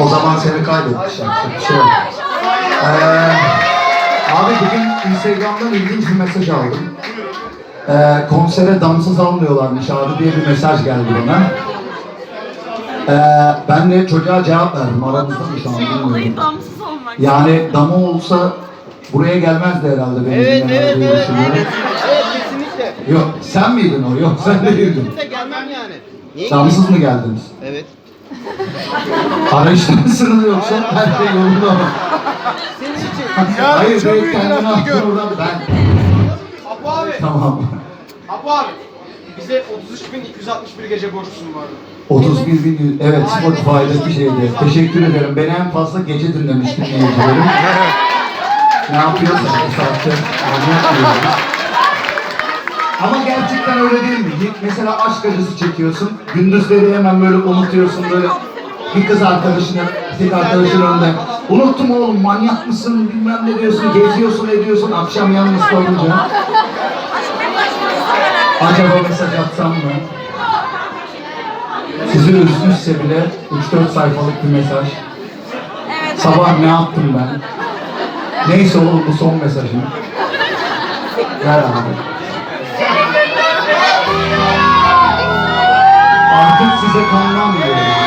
O zaman seni kaybetmişler. Şey. Ee, abi bugün Instagram'dan ilginç bir mesaj aldım. Ee, konsere damsız almıyorlarmış abi diye bir mesaj geldi bana. Ee, ben de çocuğa cevap verdim. Aramızda mı şu an bilmiyorum. Olayı damsız olmak. Yani dama olsa buraya gelmezdi herhalde benim Evet, evet, diye evet, düşünüyorum. evet. Evet, kesinlikle. Yok sen miydin o? Yok sen değildin. Kesinlikle gelmem yani. Niye Damsız mı geldiniz? Evet. Arayışta mısınız yoksa her şey yolunda mı? Senin için. Hayır çok ben büyük gör. attım oradan ben. Apo abi. Tamam. Apo abi. Bize 33.261 gece borçlusun bu arada. 31 bin, evet Spotify'daki şeydi. Teşekkür ederim. Beni en fazla gece dinlemiş dinleyicilerim. ne yapıyorsun bu saatte? Manyak mıyız? Ama gerçekten öyle değil mi? Mesela aşk acısı çekiyorsun. Gündüzleri hemen böyle unutuyorsun böyle. Bir kız arkadaşını, bir arkadaşın önünde. Unuttum oğlum manyak mısın bilmem ne diyorsun. Geziyorsun ediyorsun akşam yalnız kalınca. Acaba mesaj atsam mı? Sizi üzmüşse bile 3-4 sayfalık bir mesaj. Sabah ne yaptım ben? Neyse oğlum bu son mesajım. Ver abi. The kandan.